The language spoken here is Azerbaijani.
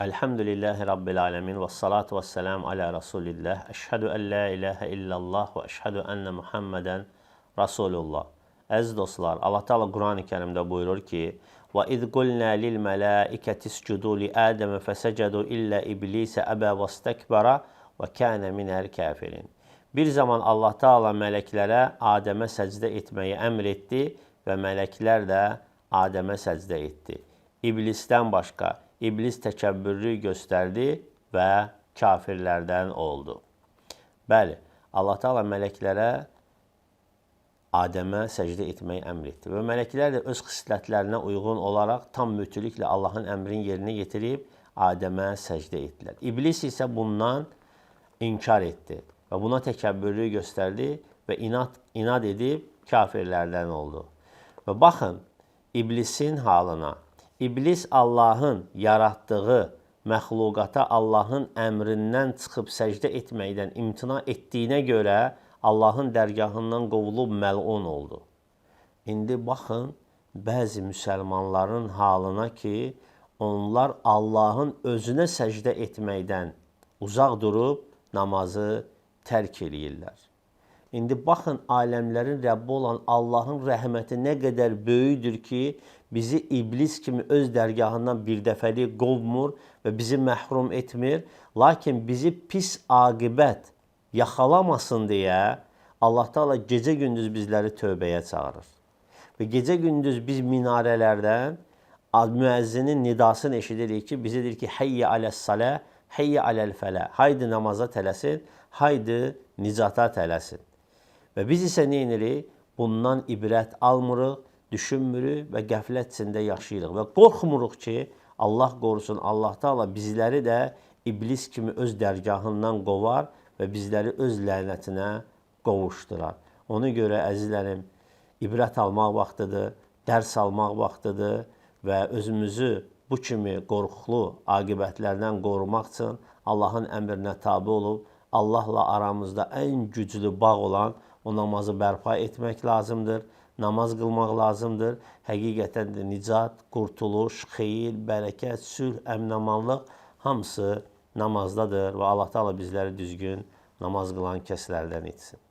Elhamdülillahi Rabbil Alemin ve salatu ve selam ala Resulillah. Eşhedü en la ilahe illallah ve eşhedü enne Muhammeden Resulullah. Əziz dostlar, Allah Teala Qurani Kərimdə buyurur ki: "Və iz qulna lil melaikati iscudu li adama fasajadu illa iblis aba vastakbara və kana minel kafirin." Bir zaman Allah Teala mələklərə Adəmə səcdə etməyi əmr etdi və mələklər də Adəmə səcdə etdi. İblisdən başqa İblis təkəbbürlü göstərdi və kafirlərdən oldu. Bəli, Allah Taala mələklərə Adəmə səcdə etməyi əmr etdi və mələklər də öz xislətlərinə uyğun olaraq tam mütləqlə Allahın əmrini yerinə yetirib Adəmə səcdə etdilər. İblis isə bundan inkar etdi və buna təkəbbürlü göstərdi və inad inad edib kafirlərdən oldu. Və baxın, iblisin halına İblis Allahın yaratdığı məxluqata Allahın əmrindən çıxıb səcdə etməkdən imtina etdiyinə görə Allahın dərgahından qovulub məlun oldu. İndi baxın bəzi müsəlmanların halına ki, onlar Allahın özünə səcdə etməkdən uzaq durub namazı tərk eləyirlər. İndi baxın aləmlərin Rəbbi olan Allahın rəhməti nə qədər böyükdür ki, bizi iblis kimi öz dərgahından bir dəfəlik qovmur və bizi məhrum etmir. Lakin bizi pis aqibət yaxalamasın deyə Allah Taala gecə-gündüz bizləri tövbəyə çağırır. Və gecə-gündüz biz minarələrdən müəzzinin nidasını eşidirik ki, bizə deyir ki, heyyə aləs-salə, heyyə aləl-fələ. Haydi namaza tələsin, haydi nicata tələsin. Və biz isə nə edirik? Bundan ibrət almırıq, düşünmürük və qəflət içində yaşayırıq və qorxmuruq ki, Allah qorusun, Allah Taala bizləri də iblis kimi öz dərgahından qovar və bizləri öz lənətinə qovuşdurar. Ona görə əzizlərim, ibrət almaq vaxtıdır, dərs almaq vaxtıdır və özümüzü bu kimi qorxulu aqibətlərdən qorumaq üçün Allahın əmrinə tabe olub Allahla aramızda ən güclü bağ olan o namazı bərpa etmək lazımdır. Namaz qılmaq lazımdır. Həqiqətən də nicat, qurtuluş, xeyir, bərəkət, sülh, əminamanlıq hamısı namazdadır və Allah Taala bizləri düzgün namaz qılan kəslərdən etsin.